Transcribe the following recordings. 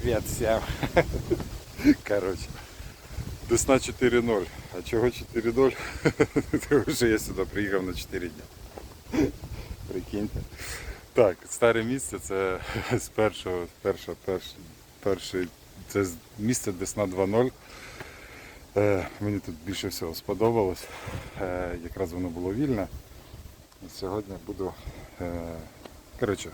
Привет всем. Короче. Десна 4.0. А чого 4.0? Тому що я сюди приїхав на 4 дні. Прикиньте. Так, старе місце це з першого, першого, першого, перший, це місце Десна 2.0. Е, мені тут більше всього сподобалось. Е, якраз воно було вільне. Сьогодні буду е, коротше,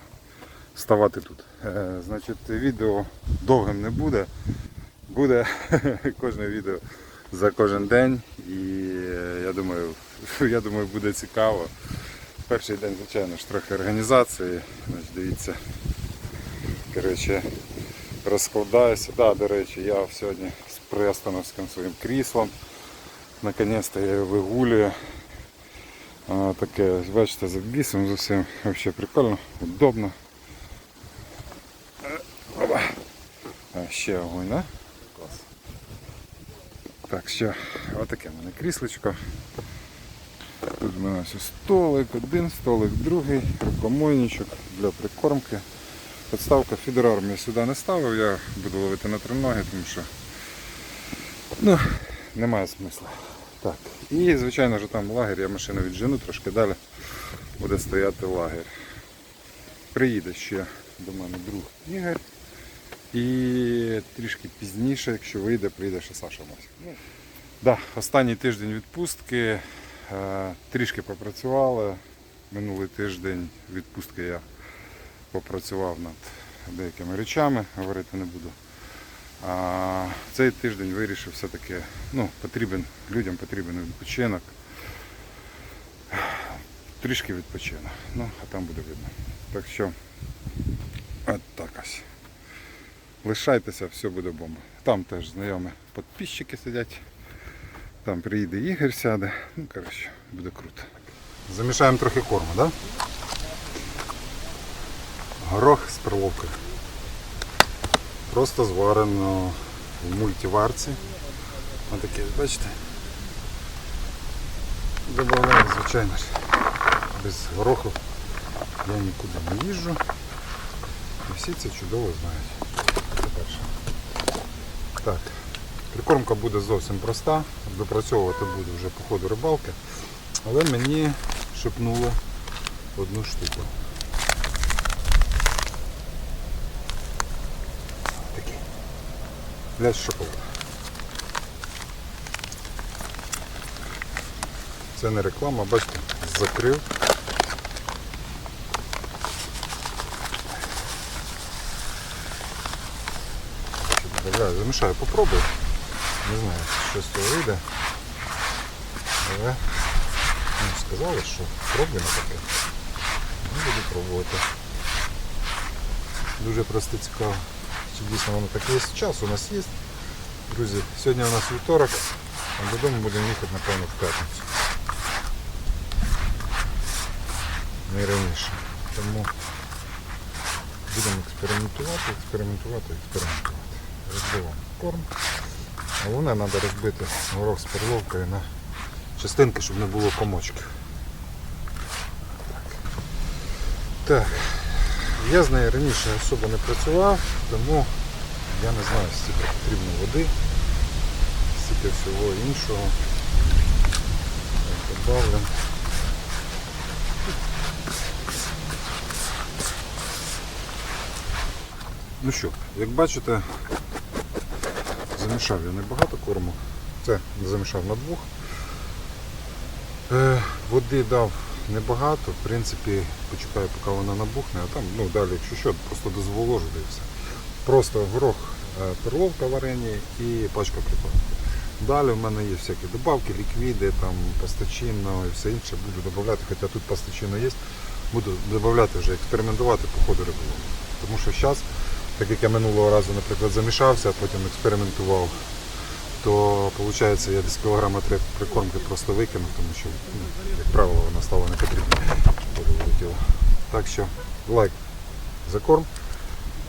ставати тут. Е, значить, відео довгим не буде. Буде кожне відео за кожен день. І е, я думаю, я думаю, буде цікаво. Перший день, звичайно ж, трохи організації. Значить, дивіться. Коротше, розкладаюся. Да, до речі, я сьогодні з приостановським своїм кріслом. Наконець-то я його вигулюю. Таке, бачите, з обвісом з усім. Взагалі прикольно, удобно. Е, опа. А, ще огонь, да? Клас. Так, ще отаке в мене кріслечко. Тут в мене ось столик, один столик, другий, рукомойничок для прикормки. Подставка фідерарм я сюди не ставив, я буду ловити на три ноги, тому що ну, немає смисла. Так. І звичайно ж там лагерь, я машину віджену трошки далі буде стояти лагерь. Приїде ще до мене друг Ігор. І трішки пізніше, якщо вийде, прийде ще Саша Мось. Ну, да, останній тиждень відпустки. Е, Трішки попрацювали. Минулий тиждень відпустки я попрацював над деякими речами, говорити не буду. А цей тиждень вирішив все-таки, ну, потрібен, людям потрібен відпочинок. Трішки відпочину. Ну, а там буде видно. Так що, от так ось. Лишайтеся, все буде бомба. Там теж знайомі підписчики сидять. Там приїде Ігор сяде. Ну, коротше, буде круто. Замішаємо трохи корму, так? Да? Горох з перловкою. Просто зварено в мультиварці. Отаке, бачите? Добавляю, звичайно ж. Без гороху я нікуди не їжджу. І всі це чудово знають. Так. Прикормка буде зовсім проста, допрацьовувати буду вже по ходу рибалки, але мені шепнуло одну штуку. Такий. Для шоколад. Це не реклама, бачите, закрив. Добавляю, замішаю, попробую. Не знаю, що з цього вийде. Але ну, сказали, що пробуємо таке. Ну, буду пробувати. Дуже просто цікаво. Чи дійсно воно так є. Час у нас є. Друзі, сьогодні у нас вівторок, а додому будемо їхати, напевно, в п'ятницю. Не раніше. Тому будемо експериментувати, експериментувати, експериментувати. Розбиваємо корм. Головне треба розбити горох з перловкою на частинки, щоб не було комочків. Так. так. Я з нею раніше особо не працював, тому я не знаю, скільки потрібно води, стільки всього іншого. Добавлю. Ну що, як бачите, замішав я небагато корму. Це замішав на двох. Е, води дав небагато, в принципі, почекаю, поки вона набухне, а там ну, далі, якщо що, просто дозволожу і все. Просто горох, е, перловка варені і пачка прикормки. Далі в мене є всякі добавки, ліквіди, там, пастачино і все інше. Буду додавати, хоча тут пастачино є. Буду додавати вже, експериментувати по ходу риболовлі. Тому що зараз, так як я минулого разу, наприклад, замішався, а потім експериментував, то виходить я десь кілограма три прикормки просто викинув, тому що, ну, як правило, вона стала не потрібна. Так що лайк за корм,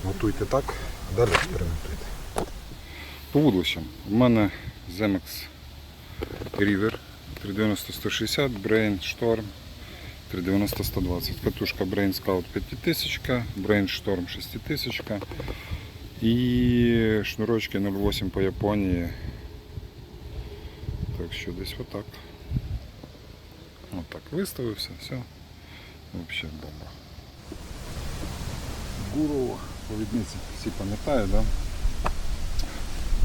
готуйте так, а далі експериментуйте. По вудлищам. У мене Zemex River 390-160, Brain Storm 390-120. Катушка Brain Scout 5000, Brain Storm 6000. І шнурочки 0,8 по Японії. Так що десь отак. Отак виставився, все. Взагалі бомба. Гуру повідниці всі пам'ятають, да?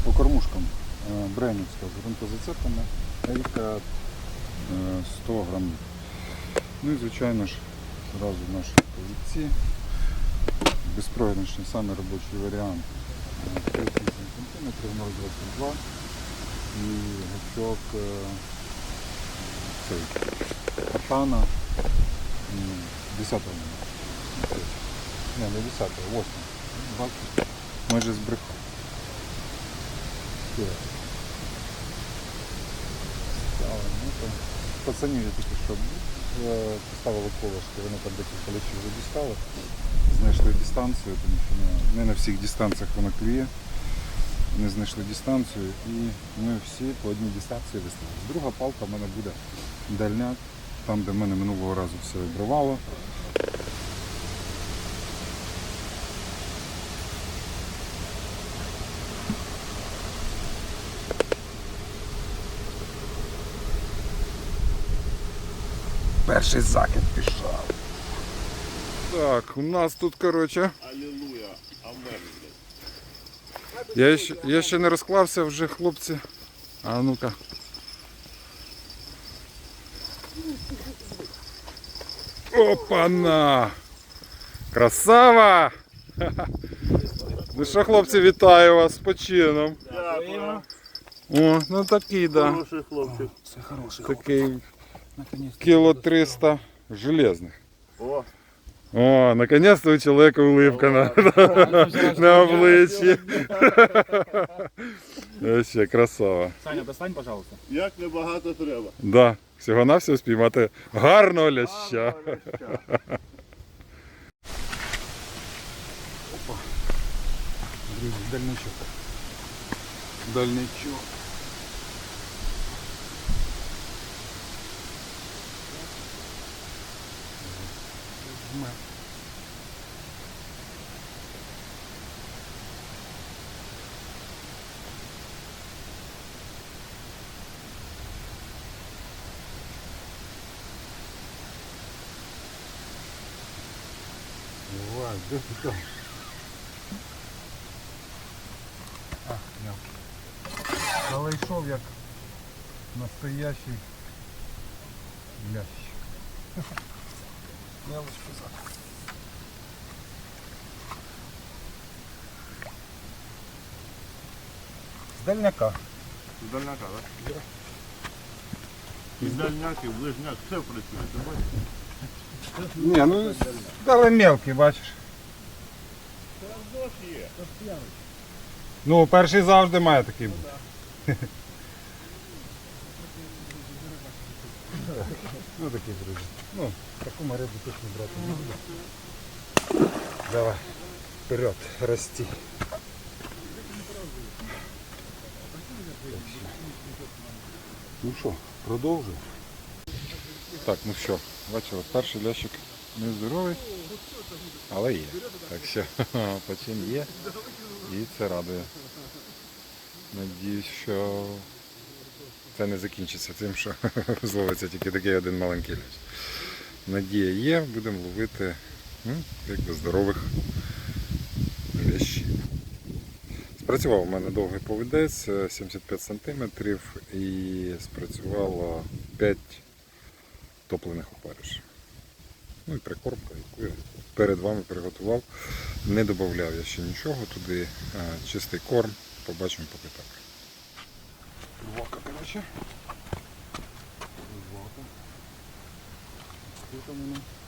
По кормушкам е, Бренівська з ґрунтозацепами, Елька е, 100 грамів. Ну і звичайно ж зразу наші позиції. Безпрограшний самий робочий варіант. Е, 38 см 0,22 і гачок е, цей катана м, 10 номер. Не, не 10, 8. Бачиш, майже збрехав. Стали, ну, Пацанів я тільки що е, поставили колошки, вони там декілька лічів вже дістали. Знайшли дистанцію, тому що не, не на всіх дистанціях воно клює. Вони знайшли дистанцію і ми всі по одній дистанції виставили. Друга палка в мене буде дальняк, там де в мене минулого разу все обривало. Перший закид пішов. Так, у нас тут, коротше. Алілуя, амен. Я ще, я ще не розклався вже, хлопці. А ну-ка. Опана! Красава! Ну що, хлопці, вітаю вас з почином. Дякую. О, ну такий, да. Хороший хлопчик. Такий кіло 300 железних. О, О, наконец-то у человека улыбка на, на обличчі. Вообще красава. Саня, достань, пожалуйста. як небагато треба. Да, всього на всього спіймати гарного ляща. Опа. Друзі, дальничок. Дальничок. Давай, де ти там? А, мелкий. Але йшов як настоящий лящ. Мелочку за. З дальняка. З дальняка, так? І дальняк, і ближняк, все працює. ти бачиш? Ні, ну але мелкий, бачиш. Є. Ну, перший завжди має такий бути. Ну такий, друзі. Ну, таку ми рибу точно брати не буду. Давай, вперед, расти. Ну що, продовжуємо. Так, ну що, бачили, перший лящик не здоровий, але є. Так що почин є і це радує. Надіюсь, що це не закінчиться тим, що зловиться тільки такий один маленький лящ. Надія є, будемо ловити ну, здорових лящів. Спрацював у мене довгий повідець е, 75 см і спрацювало 5 топлених опаришів. Ну і прикормка, яку я перед вами приготував. Не додавав я ще нічого туди, чистий корм, побачимо поки так. Рвака, короче. Рвака. Что там у Нормально.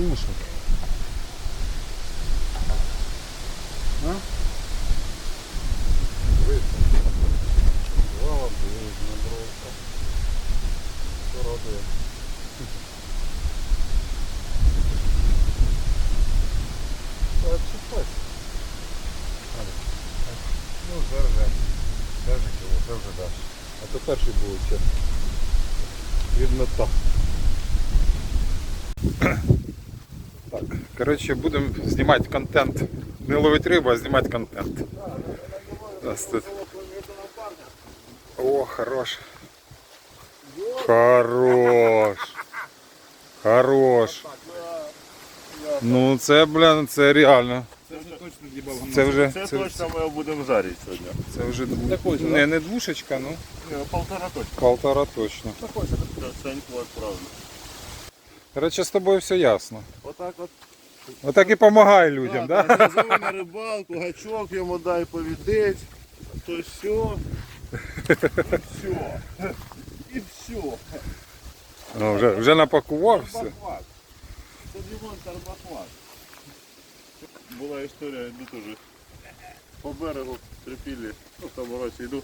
Я ушок. А? Молодець, набровка. Що радує? Та чіпайся. Ну, вже вже. Це вже кіло, це вже даш. А то перший був ще. Видно так. Так, коротше, будемо знімати контент. Не ловити рибу, а знімати контент. Нас тут. О, хорош. Хорош. Хорош. Ну це, блін, це реально. Це вже точно дібав. Це Це, це- точно ми його будемо жарити сьогодні. Це вже дву... Такой же, не, не двушечка, ну Ні, полтора точно. полтора точно. Такой же. Саньку відправлю. Коротше, з тобою все ясно. Отак от. Отак і допомагай людям, да? так? На рибалку, гачок йому дай повідець. То все. Все. І все. Ну, вже, вже напакував все. Тарбахват. Це Дімон Тарбахват. Була історія, йду теж по берегу трипілі, ну в тому році йду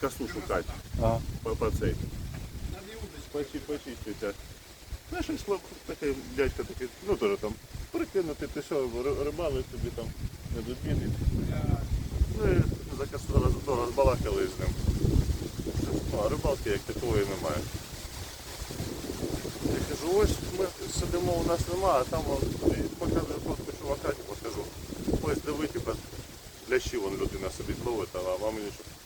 косу шукати А. по, по цей. Почи, почиститься. Ну, хлоп, такий дядько такий, ну теж там прикинути, ти що, рибали тобі там не додмінить. Ну і косу розбалакали з ним. Ну, а рибалки як такої немає. Я кажу, ось ми сидимо, у нас нема, а там і показую фотку чувака, типу, кажу, ось диви, типу, лящі вон людина собі зловить, а вам що.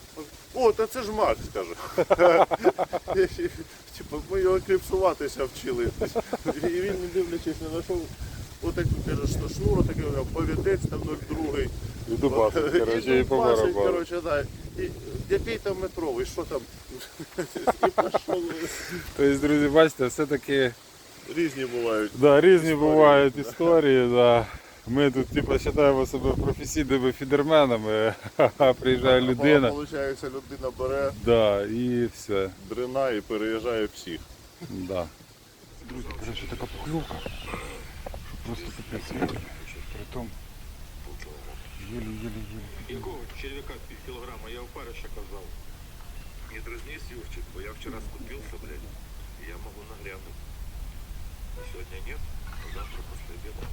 О, та це ж Макс, каже. Типу, ми його кліпсуватися вчили. І він, не дивлячись, не знайшов. Отак каже, що шнур, такий повідець там 02. І дубасить, коротше, і по дубасить, барабану. коротше, да. І який там метровий, що там? І пішов. Тобто, друзі, бачите, все-таки Різні бувають. да, різні бувають історії. Да. Ми тут типу, вважаємо себе професійними фідерменами, а приїжджає людина. Виходить, людина бере Да, і все. дрина і переїжджає всіх. Да. Друзі, коротше, така покльовка, що просто капець. Притом єлі-єлі-єлі. Якого червяка пів кілограма? Я в парище казав. Не дразнись, Юрчик, бо я вчера скупился, блядь, и я могу нагрянуть. Сегодня нет, а завтра после обеда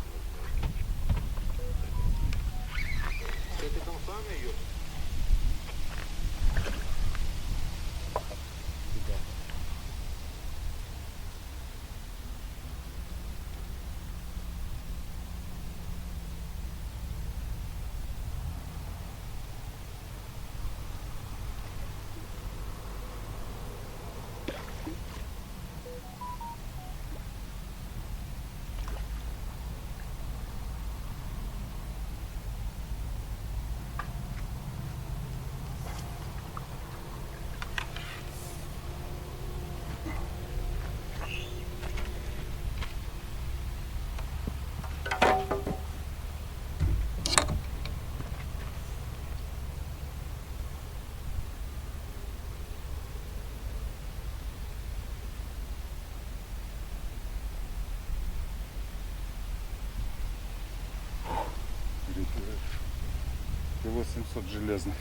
700 железних.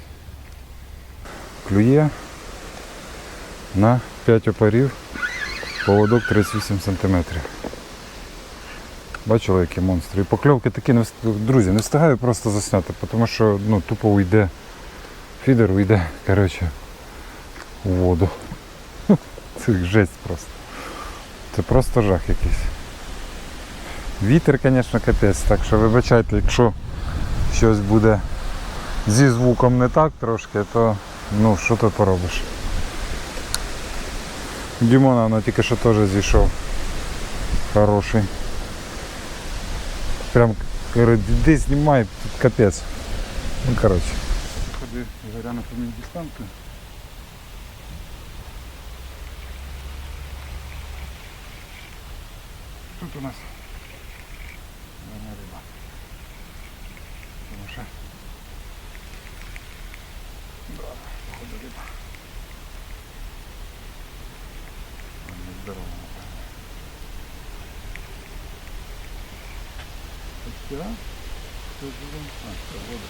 Клює на 5 опарів, поводок 38 см. Бачили, які монстри. І покльовки такі, друзі, не встигаю просто засняти, тому що ну, тупо уйде фідер, уйде коротше, у воду. Це жесть просто. Це просто жах якийсь. Вітер, звісно, капець, так що вибачайте, якщо щось буде зі звуком не так трошки, то ну що ти поробиш. Дімона воно тільки що теж зійшов. Хороший. Прям іди знімай, тут капець. Ну коротше. Ходи, поміг дистанцію. Тут у нас гарна риба. Тому що Да, походу риба. Вона здорова, напевно. Все? Все буде? А, все, буде.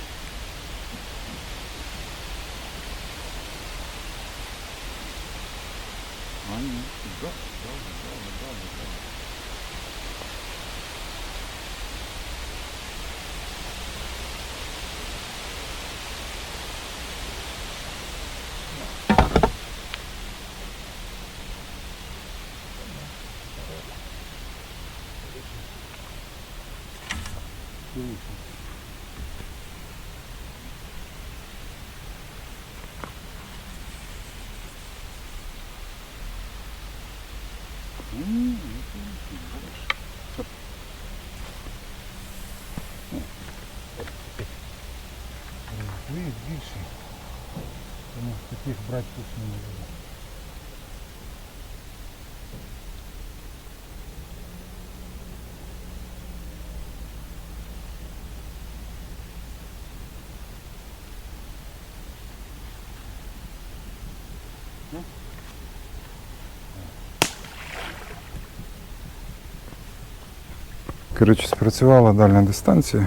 А, ні, да, добре, добре, добре, добре. М, Розбив більше. Тому таких брати тут Коротше, спрацювала дальня дистанція.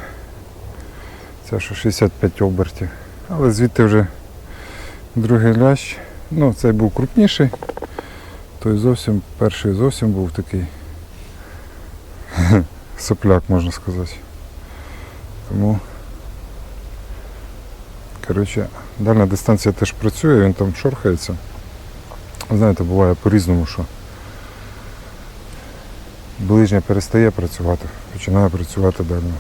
Це що 65 обертів. Але звідти вже другий лящ. Ну, цей був крупніший. Той зовсім, перший зовсім був такий сопляк, можна сказати. Тому коротше, дальня дистанція теж працює, він там шорхається. Знаєте, буває по-різному, що ближня перестає працювати, починає працювати дальня.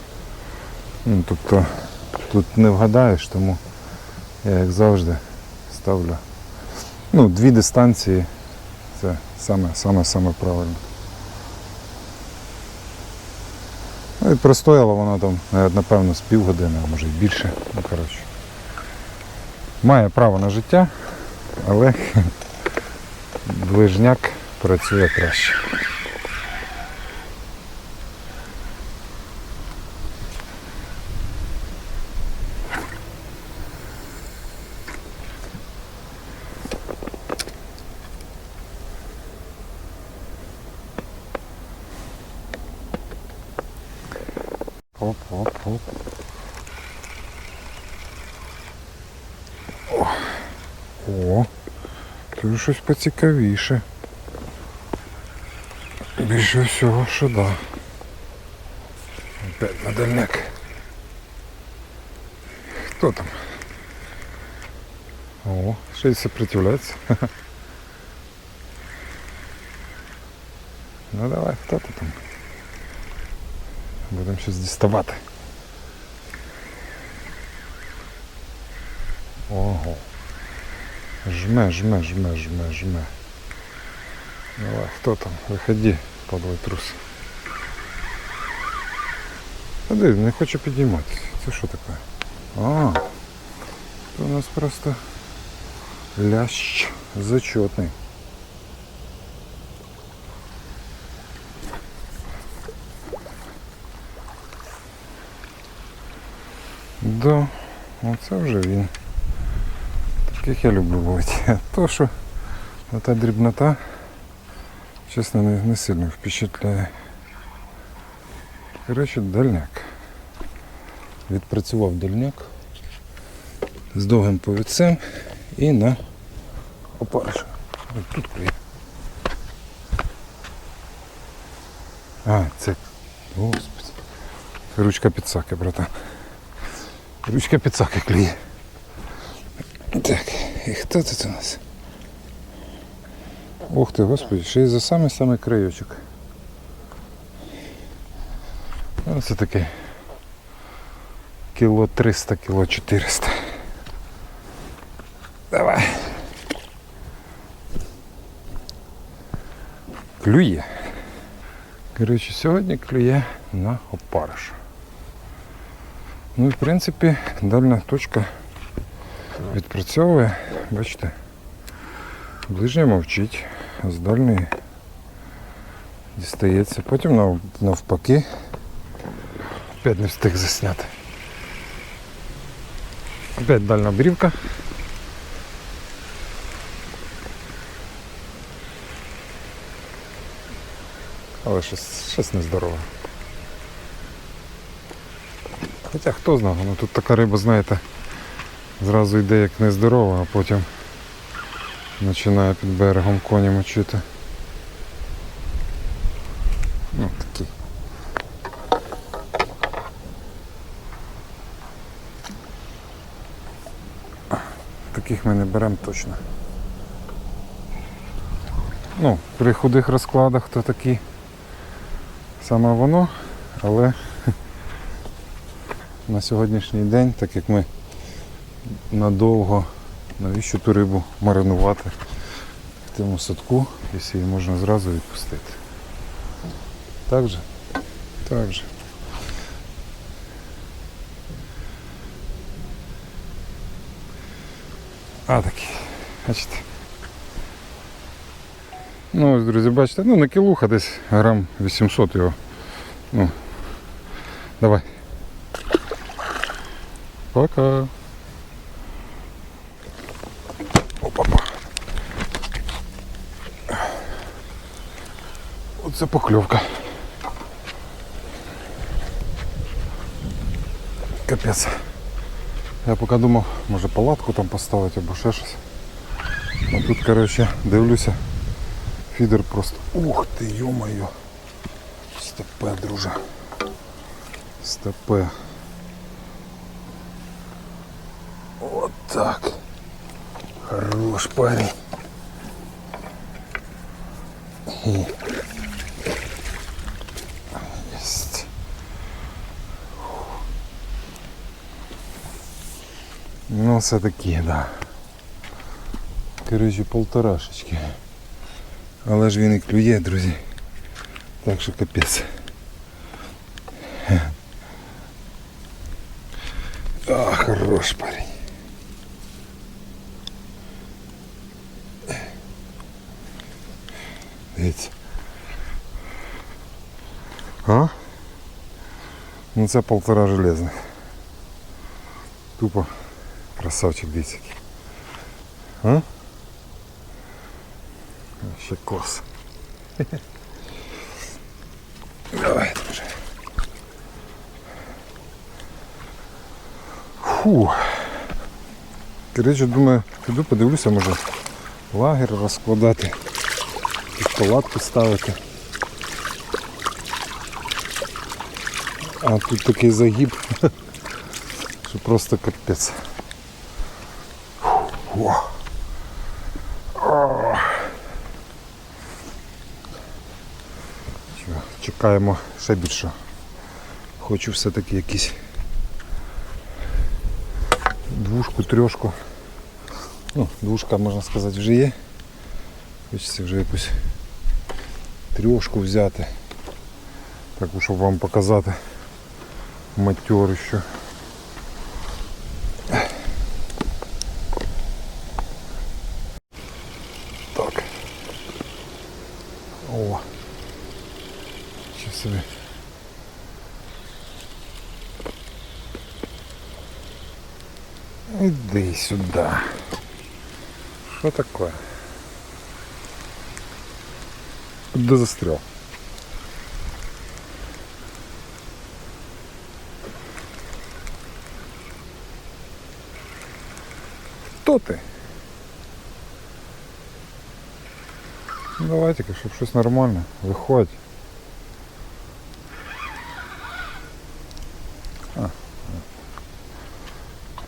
Ну, тобто тут не вгадаєш, тому я як завжди ставлю. Ну, дві дистанції це саме, саме, саме правильно. Ну і простояла вона там, напевно, з півгодини, а може й більше. Ну, коротше. Має право на життя, але ближняк працює краще. Оп, оп, оп. О, О, тут щось поцікавіше. Більше всього, що да. Опять на дальняк. Хто там? О, ще й сопротивляється. Ну давай, хто ти там? Будемо щось діставати. Ого. Жме, жме, жме, жме, жме. Давай, хто там? Виходи, подлий трус. Ходи, не хочу підійматися. Це що таке? А, це у нас просто лящ зачетний. Да, оце вже він. Таких я люблю ловити. То, що та дрібнота, чесно, не, не сильно впечатляє. Коротше, дальняк. Відпрацював дальняк з довгим повідцем і на опариш. Тут клює. А, це. Господи. Ручка підсаки, братан. Ручка підсаки клює. Так, і хто тут у нас? Ух ти, господи, ще й за самий-самий краєчок. Ну, це таке кіло 300, кіло 400. Давай. Клює. Коротше, сьогодні клює на опариш. Ну і в принципі дальня точка відпрацьовує, бачите, ближня мовчить, а з дальньої дістається. Потім нав- навпаки опять не встиг засняти. Опять дальня брівка. Але щось, щось нездорове. Хоча хто знає, ну тут така риба, знаєте, зразу йде як нездорова, а потім починає під берегом коні мочити. Ну, такий. Таких ми не беремо точно. Ну, при худих розкладах то такі саме воно, але на сьогоднішній день, так як ми надовго, навіщо ту рибу маринувати в тому садку, якщо її можна зразу відпустити. Так же? Так же. А такі, бачите. Ну ось, друзі, бачите, ну на кілуха десь грам 800 його. Ну, давай. Пока. Опа-па. Оце покльовка. Капець. Я поки думав, може палатку там поставити або ще. А тут, коротше, дивлюся. Фідер просто. Ух ти, йо-моє. Стопе, друже. Стопе. так. Хорош парень. И... Есть. Ну, все-таки, да. Коротше, полторашечки. Але ж він і клює, друзі. Так що капець. А, хорош парень. Дивіться. А? Ну це полтора железних. Тупо красавчик дивіться. А? Ще клас. Давай, друже. Фу. Коротше, думаю, піду подивлюся, може лагер розкладати, під палатку ставити. А тут такий загиб, що просто капець. Чекаємо ще більше. Хочу все-таки якісь двушку, трьошку. Ну, двушка, можна сказати, вже є. Хочеться вже якусь трьошку взяти. Так, щоб вам показати материще. Так. О. Що собі. Иди сюда. Что такое? Куда застрял? Хто ти? Ну, давайте-ка, щоб щось нормальне. Виходь. А,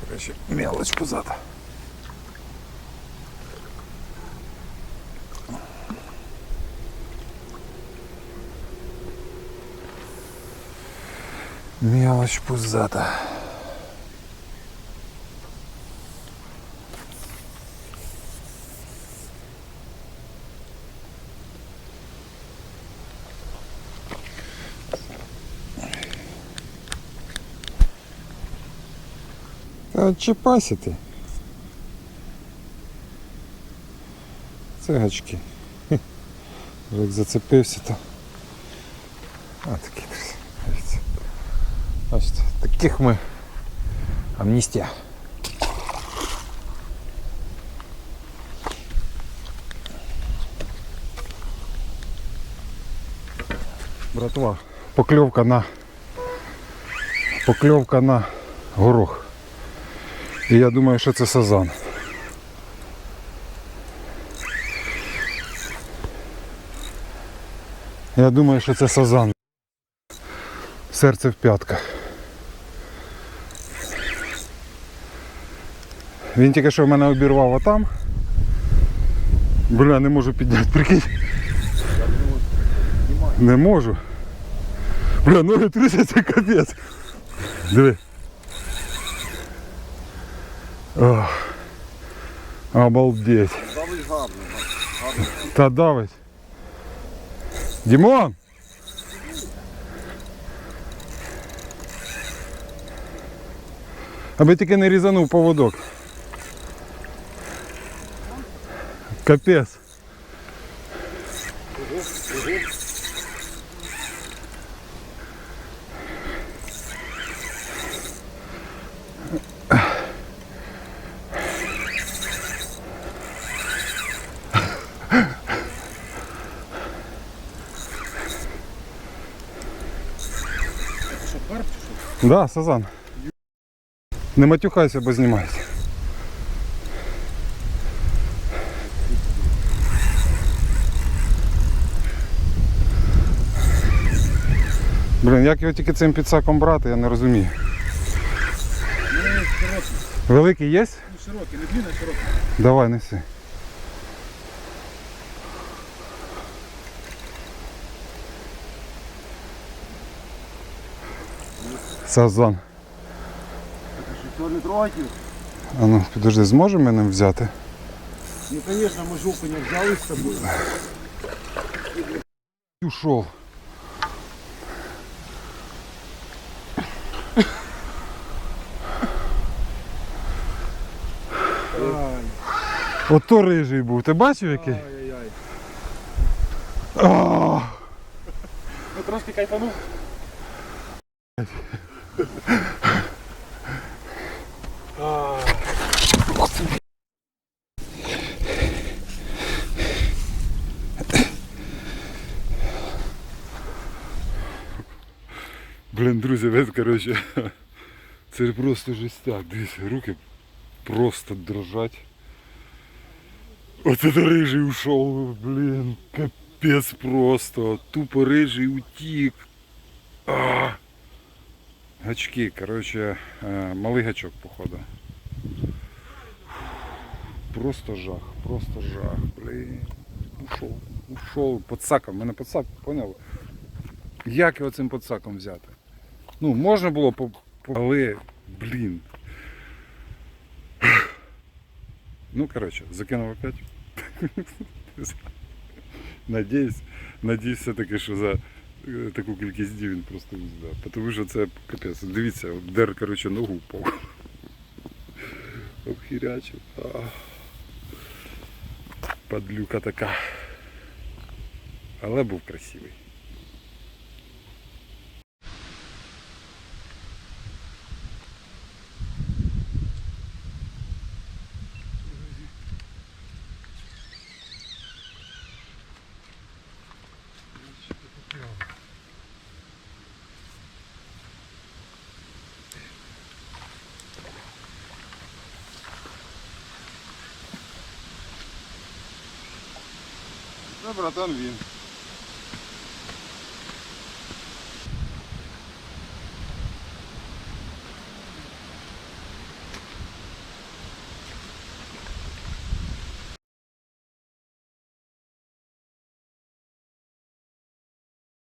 Короче, мелочь пузата. Мелочь пузата. Та чіпайся ти. Цигачки. Як зацепився, то. А такі друзі. Бачите, таких ми амністія. Братва, покльовка на Покльовка на горох. І я думаю, що це сазан. Я думаю, що це сазан. Серце в п'ятках. Він тільки що в мене обірвав отам. Бля, не можу підняти, прикинь. Не можу. Бля, ноги трусяться капець. Диви. Ох. Обалдеть. Давить гарно. Та давить. Дімон! Аби тільки не різанув поводок. Капець. Да, Сазан. Не матюхайся, бо знімайся. Блін, як його тільки цим підсаком брати, я не розумію. Великий є? Широкий, не длинний, а широкий. Давай, неси. Що не трогайте? А ну, підожди, зможемо ми ним взяти? Ну, конечно, мы же окуня взяли с собой. Ушов. Ото рижий був. Ти бачив який? ай-яй-яй. А, Ну, трошки кайфанув. Блін, друзі, ви, коротше, це просто жестяк. Дивіться, руки просто дрожать. Оце то рижий ушов, блін, капець просто. Тупо рижий утік. А! Гачки, коротше, е, малий гачок, походу. Просто жах, просто жах, блін. Ушов, ушов. Подсаком, мене подсак, поняли? Як його цим подсаком взяти? Ну, можна було Але, блін. Ну, коротше, закинув опять. Надіюсь, надіюсь все-таки, що за е, таку кількість він просто візьме. Тому що це капець. Дивіться, дер, коротше, ногу впав. Обхірячив. Падлюка така. Але був красивий. Да, братан, він.